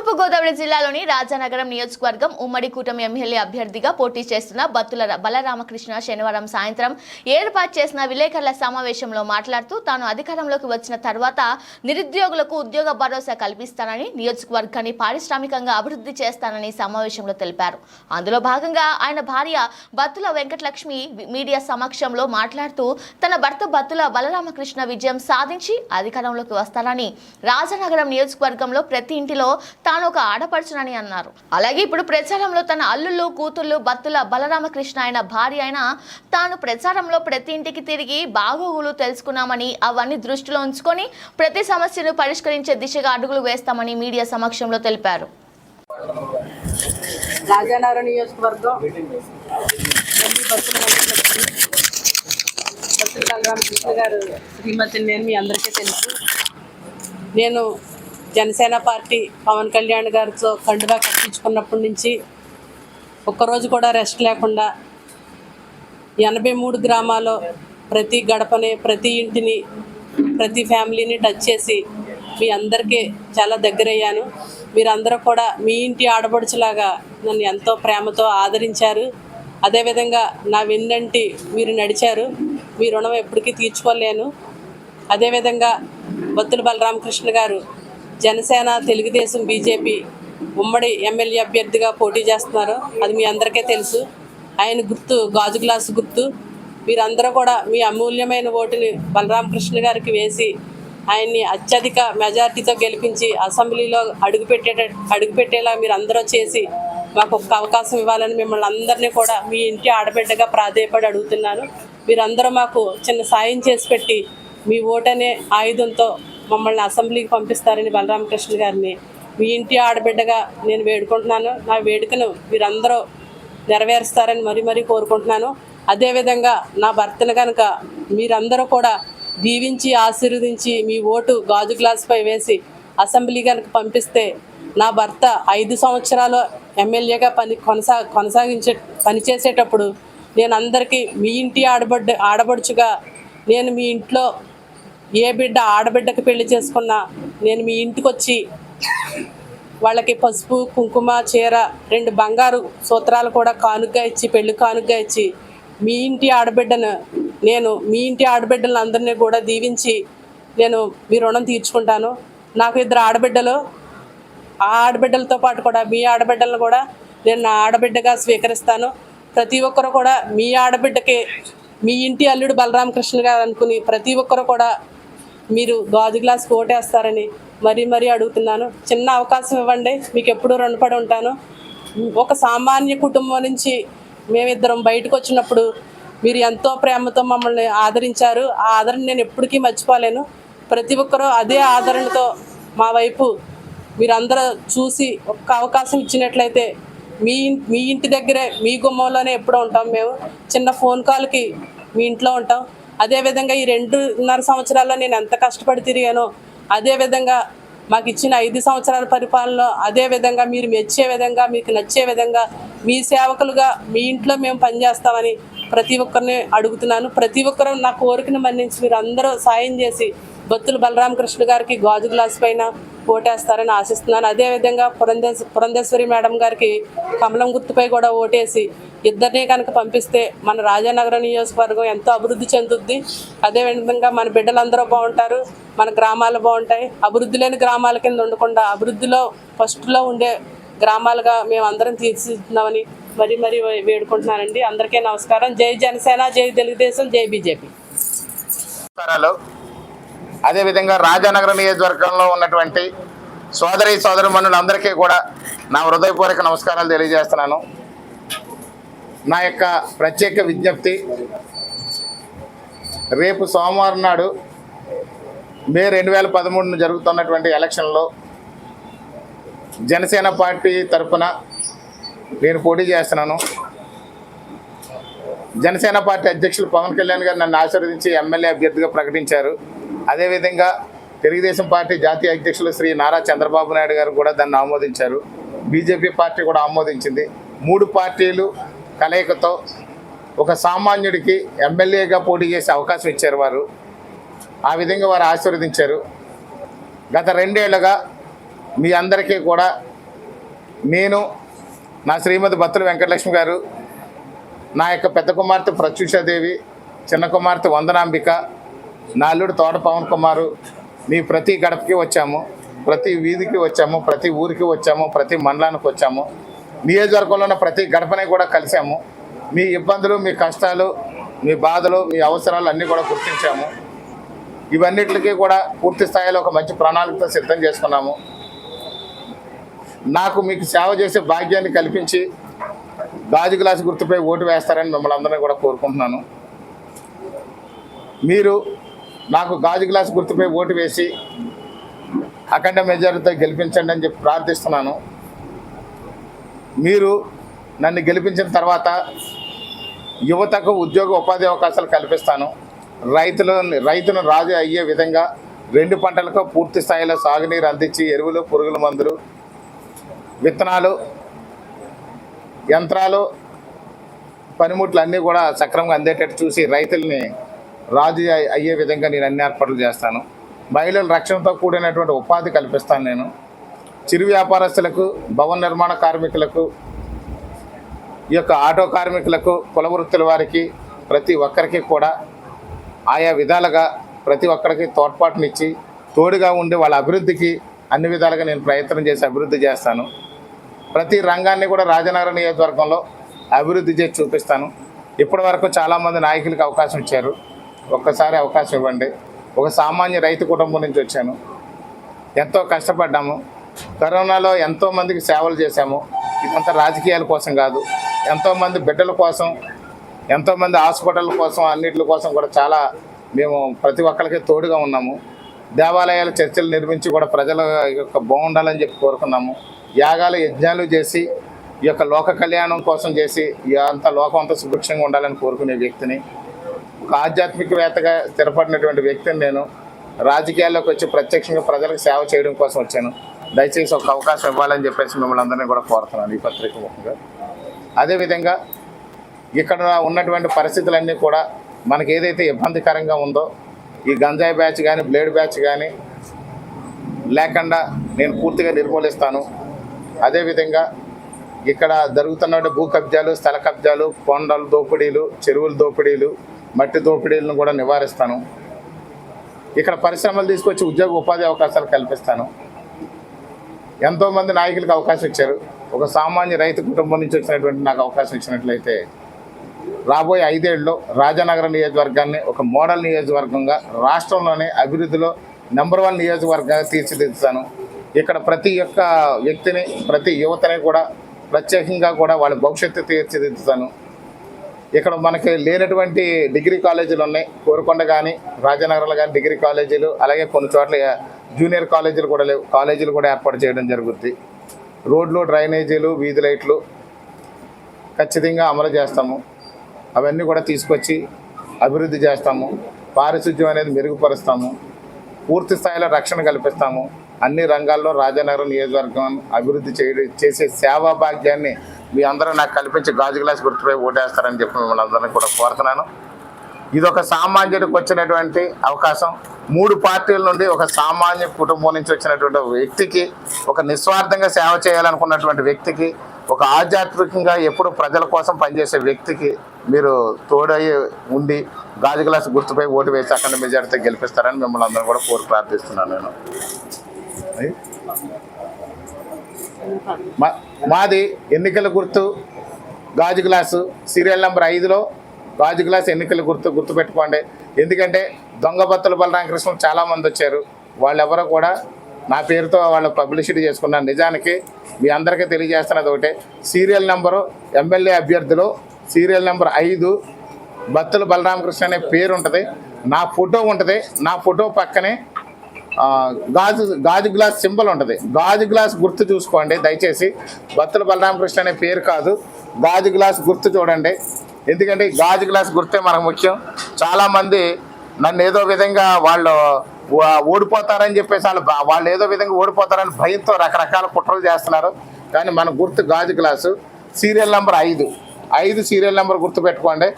తూర్పుగోదావరి జిల్లాలోని రాజానగరం నియోజకవర్గం ఉమ్మడి కూటమి ఎమ్మెల్యే అభ్యర్థిగా పోటీ చేస్తున్న బత్తుల బలరామకృష్ణ శనివారం సాయంత్రం ఏర్పాటు చేసిన విలేకరుల సమావేశంలో మాట్లాడుతూ తాను అధికారంలోకి వచ్చిన తర్వాత నిరుద్యోగులకు ఉద్యోగ భరోసా కల్పిస్తానని నియోజకవర్గాన్ని పారిశ్రామికంగా అభివృద్ధి చేస్తానని సమావేశంలో తెలిపారు. అందులో భాగంగా ఆయన భార్య బత్తుల వెంకటలక్ష్మి మీడియా సమక్షంలో మాట్లాడుతూ తన భర్త బత్తుల బలరామకృష్ణ విజయం సాధించి అధికారంలోకి వస్తానని రాజనగరం నియోజకవర్గంలో ప్రతి ఇంటిలో తాను ఒక ఆడపడుచునని అన్నారు. అలాగే ఇప్పుడు ప్రచారంలో తన అల్లుళ్ళు కూతుళ్ళు బత్తుల బలరామకృష్ణ ఆయన భార్య అయిన తాను ప్రచారంలో ప్రతి ఇంటికి తిరిగి బాగోగులు తెలుసుకున్నామని అవన్నీ దృష్టిలో ఉంచుకొని ప్రతి సమస్యను పరిష్కరించే దిశగా అడుగులు వేస్తామని మీడియా సమక్షంలో తెలిపారు. రాజానగరం నియోజకవర్గం బలరామకృష్ణ గారు శ్రీమతి నేను మీ అందరికీ తెలుసు. నేను జనసేన పార్టీ పవన్ కళ్యాణ్ గారితో కండుగా కట్టించుకున్నప్పటి నుంచి ఒక్కరోజు కూడా రెస్ట్ లేకుండా ఎనభై మూడు గ్రామాల్లో ప్రతి గడపని ప్రతి ఇంటిని ప్రతి ఫ్యామిలీని టచ్ చేసి మీ అందరికీ చాలా దగ్గరయ్యాను. మీరందరూ కూడా మీ ఇంటి ఆడబడుచులాగా నన్ను ఎంతో ప్రేమతో ఆదరించారు. అదేవిధంగా నా వెన్నంటి మీరు నడిచారు. మీ రుణం ఎప్పటికీ తీర్చుకోలేను. అదేవిధంగా బత్తుల బలరామకృష్ణ గారు జనసేన తెలుగుదేశం బీజేపీ ఉమ్మడి ఎమ్మెల్యే అభ్యర్థిగా పోటీ చేస్తున్నారు. అది మీ అందరికీ తెలుసు. ఆయన గుర్తు గాజు గ్లాసు గుర్తు. మీరందరూ కూడా మీ అమూల్యమైన ఓటుని బలరామకృష్ణ గారికి వేసి ఆయన్ని అత్యధిక మెజార్టీతో గెలిపించి అసెంబ్లీలో అడుగుపెట్టే అడుగుపెట్టేలా మీరు అందరూ చేసి మాకు ఒక్క అవకాశం ఇవ్వాలని మిమ్మల్ని అందరినీ కూడా మీ ఇంటి ఆడబిడ్డగా ప్రాధేయపడి అడుగుతున్నాను. మీరందరూ మాకు చిన్న సాయం చేసి పెట్టి మీ ఓటనే ఆయుధంతో మమ్మల్ని అసెంబ్లీకి పంపిస్తారని బలరామకృష్ణ గారిని. మీ ఇంటి ఆడబిడ్డగా నేను వేడుకుంటున్నాను. నా వేడుకను మీరందరూ నెరవేరుస్తారని మరీ మరీ కోరుకుంటున్నాను. అదేవిధంగా నా భర్తను కనుక మీరందరూ కూడా దీవించి ఆశీర్వదించి మీ ఓటు గాజు గ్లాసుపై వేసి అసెంబ్లీ కనుక పంపిస్తే నా భర్త ఐదు సంవత్సరాలు ఎమ్మెల్యేగా పని కొనసా కొనసాగించే పనిచేసేటప్పుడు నేను అందరికీ మీ ఇంటి ఆడబడ్డ ఆడబడుచుగా నేను మీ ఇంట్లో ఏ బిడ్డ ఆడబిడ్డకి పెళ్ళి చేసుకున్నా నేను మీ ఇంటికి వచ్చి వాళ్ళకి పసుపు కుంకుమ చీర రెండు బంగారు సూత్రాలు కూడా కానుగ్గా ఇచ్చి పెళ్ళి కానుగ్గా ఇచ్చి మీ ఇంటి ఆడబిడ్డను నేను మీ ఇంటి ఆడబిడ్డలను అందరినీ కూడా దీవించి నేను మీ రుణం తీర్చుకుంటాను. నాకు ఇద్దరు ఆడబిడ్డలు ఆ ఆడబిడ్డలతో పాటు కూడా మీ ఆడబిడ్డలను కూడా నేను నా ఆడబిడ్డగా స్వీకరిస్తాను. ప్రతి ఒక్కరు కూడా మీ ఆడబిడ్డకి మీ ఇంటి అల్లుడు బలరామకృష్ణ గారు అనుకుని ప్రతి ఒక్కరు కూడా మీరు గాజు గ్లాస్ కోటేస్తారని మరీ మరీ అడుగుతున్నాను. చిన్న అవకాశం ఇవ్వండి మీకు ఎప్పుడూ రుణపడి ఉంటాను. ఒక సామాన్య కుటుంబం నుంచి మేమిద్దరం బయటకు వచ్చినప్పుడు మీరు ఎంతో ప్రేమతో మమ్మల్ని ఆదరించారు. ఆ ఆదరణ నేను ఎప్పటికీ మర్చిపోలేను. ప్రతి ఒక్కరూ అదే ఆదరణతో మా వైపు మీరందరూ చూసి ఒక్క అవకాశం ఇచ్చినట్లయితే మీ మీ ఇంటి దగ్గరే మీ గుమ్మంలోనే ఎప్పుడూ ఉంటాం మేము. చిన్న ఫోన్ కాల్కి మీ ఇంట్లో ఉంటాం. అదేవిధంగా ఈ రెండున్నర సంవత్సరాల్లో నేను ఎంత కష్టపడి తిరిగానో అదేవిధంగా మాకు ఇచ్చిన ఐదు సంవత్సరాల పరిపాలనలో అదే విధంగా మీరు మెచ్చే విధంగా మీకు నచ్చే విధంగా మీ సేవకులుగా మీ ఇంట్లో మేము పనిచేస్తామని ప్రతి ఒక్కరిని అడుగుతున్నాను. ప్రతి ఒక్కరూ నా కోరికను మన్నించి మీరు అందరూ సాయం చేసి బొత్తుల బలరామకృష్ణ గారికి గాజు గ్లాస్ పైన ఓటేస్తారని ఆశిస్తున్నాను. అదేవిధంగా పురంధే పురంధేశ్వరి మేడం గారికి కమలం గుర్తుపై కూడా ఓటేసి ఇద్దరిని కనుక పంపిస్తే మన రాజానగర నియోజకవర్గం ఎంతో అభివృద్ధి చెందుద్ది. అదేవిధంగా మన బిడ్డలందరూ బాగుంటారు మన గ్రామాలు బాగుంటాయి. అభివృద్ధి లేని గ్రామాల కింద ఉండకుండా అభివృద్ధిలో ఫస్ట్లో ఉండే గ్రామాలుగా మేము అందరం తీర్చిదిద్దామని మరీ మరీ వేడుకుంటున్నానండి. అందరికీ నమస్కారం. జై జనసేన జై తెలుగుదేశం జై బీజేపీ. అదేవిధంగా రాజానగరం నియోజకవర్గంలో ఉన్నటువంటి సోదరి సోదరుమణులందరికీ కూడా నా హృదయపూర్వక నమస్కారాలు తెలియజేస్తున్నాను. నా యొక్క ప్రత్యేక విజ్ఞప్తి రేపు సోమవారం నాడు మే రెండు వేల పదమూడున జరుగుతున్నటువంటి ఎలక్షన్లో జనసేన పార్టీ తరఫున నేను పోటీ చేస్తున్నాను. జనసేన పార్టీ అధ్యక్షులు పవన్ కళ్యాణ్ గారు నన్ను ఆశీర్వదించి ఎమ్మెల్యే అభ్యర్థిగా ప్రకటించారు. అదేవిధంగా తెలుగుదేశం పార్టీ జాతీయ అధ్యక్షులు శ్రీ నారా చంద్రబాబు నాయుడు గారు కూడా దాన్ని ఆమోదించారు. బీజేపీ పార్టీ కూడా ఆమోదించింది. మూడు పార్టీలు కలయికతో ఒక సామాన్యుడికి ఎమ్మెల్యేగా పోటీ చేసే అవకాశం ఇచ్చారు వారు. ఆ విధంగా వారు ఆశీర్వదించారు. గత రెండేళ్ళుగా మీ అందరికీ కూడా నేను నా శ్రీమతి బత్తుల వెంకటలక్ష్మి గారు నా యొక్క పెద్ద కుమార్తె ప్రత్యూషాదేవి చిన్న కుమార్తె వందనాంబిక నా అల్లుడు తోట పవన్ కుమారు మీ ప్రతి గడపకి వచ్చాము ప్రతి వీధికి వచ్చాము ప్రతి ఊరికి వచ్చాము ప్రతి మండలానికి వచ్చాము. నియోజకవర్గంలో ఉన్న ప్రతి గడపని కూడా కలిసాము మీ ఇబ్బందులు మీ కష్టాలు మీ బాధలు మీ అవసరాలు అన్నీ కూడా గుర్తించాము. ఇవన్నిటికీ కూడా పూర్తి స్థాయిలో ఒక మంచి ప్రణాళికతో సిద్ధం చేసుకున్నాము. నాకు మీకు సేవ చేసే భాగ్యాన్ని కల్పించి గాజు గ్లాసు గుర్తుపై ఓటు వేస్తారని మిమ్మల్ని అందరినీ కూడా కోరుకుంటున్నాను. మీరు నాకు గాజు గ్లాస్ గుర్తుపై ఓటు వేసి అఖండ మెజారిటీతో గెలిపించండి అని చెప్పి ప్రార్థిస్తున్నాను. మీరు నన్ను గెలిపించిన తర్వాత యువతకు ఉద్యోగ ఉపాధి అవకాశాలు కల్పిస్తాను. రైతులు రైతును రాజు అయ్యే విధంగా రెండు పంటలకు పూర్తి స్థాయిలో సాగునీరు అందించి ఎరువులు పురుగుల మందులు విత్తనాలు యంత్రాలు పనిముట్లు అన్నీ కూడా సక్రమంగా అందేటట్టు చూసి రైతుల్ని రాజు అయ్యే విధంగా నేను అన్ని ఏర్పాట్లు చేస్తాను. మహిళల రక్షణతో కూడినటువంటి ఉపాధి కల్పిస్తాను నేను. చిరు వ్యాపారస్తులకు భవన నిర్మాణ కార్మికులకు ఈ యొక్క ఆటో కార్మికులకు కుల వృత్తుల వారికి ప్రతి ఒక్కరికి కూడా ఆయా విధాలుగా ప్రతి ఒక్కరికి తోడ్పాటునిచ్చి తోడుగా ఉండి వాళ్ళ అభివృద్ధికి అన్ని విధాలుగా నేను ప్రయత్నం చేసి అభివృద్ధి చేస్తాను. ప్రతి రంగాన్ని కూడా రాజనగర నియోజకవర్గంలో అభివృద్ధి చేసి చూపిస్తాను. ఇప్పటి వరకు చాలామంది నాయకులకు అవకాశం ఇచ్చారు. ఒక్కసారి అవకాశం ఇవ్వండి. ఒక సామాన్య రైతు కుటుంబం నుంచి వచ్చాను. ఎంతో కష్టపడ్డాము. కరోనాలో ఎంతో మందికి సేవలు చేశాము. ఇదంతా రాజకీయాల కోసం కాదు. ఎంతోమంది బిడ్డల కోసం ఎంతోమంది హాస్పిటల్ కోసం అన్నిటి కోసం కూడా చాలా మేము ప్రతి ఒక్కరికి తోడుగా ఉన్నాము. దేవాలయాల చర్చలు నిర్మించి కూడా ప్రజల యొక్క బాగుండాలని చెప్పి కోరుకున్నాము. యాగాలు యజ్ఞాలు చేసి ఈ యొక్క లోక కళ్యాణం కోసం చేసి అంత లోకం అంతా సుభిక్షంగా ఉండాలని కోరుకునే వ్యక్తిని ఒక ఆధ్యాత్మికవేత్తగా స్థిరపడినటువంటి వ్యక్తిని నేను రాజకీయాల్లోకి వచ్చి ప్రత్యక్షంగా ప్రజలకు సేవ చేయడం కోసం వచ్చాను. దయచేసి ఒక అవకాశం ఇవ్వాలని చెప్పేసి మిమ్మల్ని అందరినీ కూడా కోరుతున్నాను ఈ పత్రిక ముఖంగా. అదేవిధంగా ఇక్కడ ఉన్నటువంటి పరిస్థితులన్నీ కూడా మనకి ఏదైతే ఇబ్బందికరంగా ఉందో ఈ గంజాయి బ్యాచ్ కానీ బ్లేడ్ బ్యాచ్ కానీ లేకుండా నేను పూర్తిగా నిర్మూలిస్తాను. అదేవిధంగా ఇక్కడ జరుగుతున్న భూ కబ్జాలు స్థల కబ్జాలు కొండల దోపిడీలు చెరువుల దోపిడీలు మట్టి దోపిడీలను కూడా నివారిస్తాను. ఇక్కడ పరిశ్రమలు తీసుకొచ్చి ఉద్యోగ ఉపాధి అవకాశాలు కల్పిస్తాను. ఎంతోమంది నాయకులకు అవకాశం ఇచ్చారు. ఒక సామాన్య రైతు కుటుంబం నుంచి వచ్చినటువంటి నాకు అవకాశం ఇచ్చినట్లయితే రాబోయే ఐదేళ్ళలో రాజనగర నియోజకవర్గాన్ని ఒక మోడల్ నియోజకవర్గంగా రాష్ట్రంలోనే అభివృద్ధిలో నెంబర్ వన్ నియోజకవర్గంగా తీర్చిదిద్దుతాను. ఇక్కడ ప్రతి ఒక్క వ్యక్తిని ప్రతి యువతని కూడా ప్రత్యేకంగా కూడా వాళ్ళ భవిష్యత్తు తీర్చిదిద్దుతాను. ఇక్కడ మనకి లేనటువంటి డిగ్రీ కాలేజీలు ఉన్నాయి. కోరుకొండ కానీ రాజనగరంలో కానీ డిగ్రీ కాలేజీలు అలాగే కొన్ని చోట్ల జూనియర్ కాలేజీలు కూడా లేవు. కాలేజీలు కూడా ఏర్పాటు చేయడం జరుగుద్ది. రోడ్లు డ్రైనేజీలు వీధి లైట్లు ఖచ్చితంగా అమలు చేస్తాము. అవన్నీ కూడా తీసుకొచ్చి అభివృద్ధి చేస్తాము. పారిశుద్ధ్యం అనేది మెరుగుపరుస్తాము. పూర్తి స్థాయిలో రక్షణ కల్పిస్తాము. అన్ని రంగాల్లో రాజానగరం నియోజకవర్గం అభివృద్ధి చేయడం చేసే సేవా భాగ్యాన్ని మీ అందరూ నాకు కల్పించి గాజు గ్లాస్ గుర్తుపై ఓటేస్తారని చెప్పి మిమ్మల్ని అందరినీ కూడా కోరుతున్నాను. ఇది ఒక సామాన్యుడికి వచ్చినటువంటి అవకాశం. మూడు పార్టీల నుండి ఒక సామాన్య కుటుంబం నుంచి వచ్చినటువంటి వ్యక్తికి ఒక నిస్వార్థంగా సేవ చేయాలనుకున్నటువంటి వ్యక్తికి ఒక ఆధ్యాత్మికంగా ఎప్పుడు ప్రజల కోసం పనిచేసే వ్యక్తికి మీరు తోడయి ఉండి గాజు గ్లాస్ గుర్తుపై ఓటు వేసి అక్కడ మెజార్టీతో గెలిపిస్తారని మిమ్మల్ని అందరూ కూడా కోరి ప్రార్థిస్తున్నాను నేను. మాది ఎన్నికల గుర్తు గాజు గ్లాసు సీరియల్ నెంబర్ ఐదులో గాజు గ్లాస్ ఎన్నికల గుర్తు గుర్తు పెట్టుకోండి ఎందుకంటే దొంగ బత్తుల బలరామకృష్ణ చాలామంది వచ్చారు. వాళ్ళెవరో కూడా నా పేరుతో వాళ్ళు పబ్లిసిటీ చేసుకున్నారు. నిజానికి మీ అందరికీ తెలియజేస్తున్నది ఒకటే. సీరియల్ నెంబరు ఎమ్మెల్యే అభ్యర్థులు సీరియల్ నెంబర్ ఐదు బత్తుల బలరామకృష్ణ అనే పేరు ఉంటుంది నా ఫోటో ఉంటుంది. నా ఫోటో పక్కనే గాజు గాజు గ్లాస్ సింబల్ ఉంటుంది. గాజు గ్లాస్ గుర్తు చూసుకోండి దయచేసి. బత్తుల బలరామకృష్ణ అనే పేరు కాదు. గాజు గ్లాస్ గుర్తు చూడండి. ఎందుకంటే గాజు గ్లాస్ గుర్తే మనకు ముఖ్యం. చాలామంది నన్ను ఏదో విధంగా వాళ్ళు ఓడిపోతారని చెప్పేసి వాళ్ళు వాళ్ళు ఏదో విధంగా ఓడిపోతారని భయంతో రకరకాల కుట్రలు చేస్తున్నారు. కానీ మన గుర్తు గాజు గ్లాసు. సీరియల్ నెంబర్ ఐదు. ఐదు సీరియల్ నెంబర్ గుర్తు పెట్టుకోండి.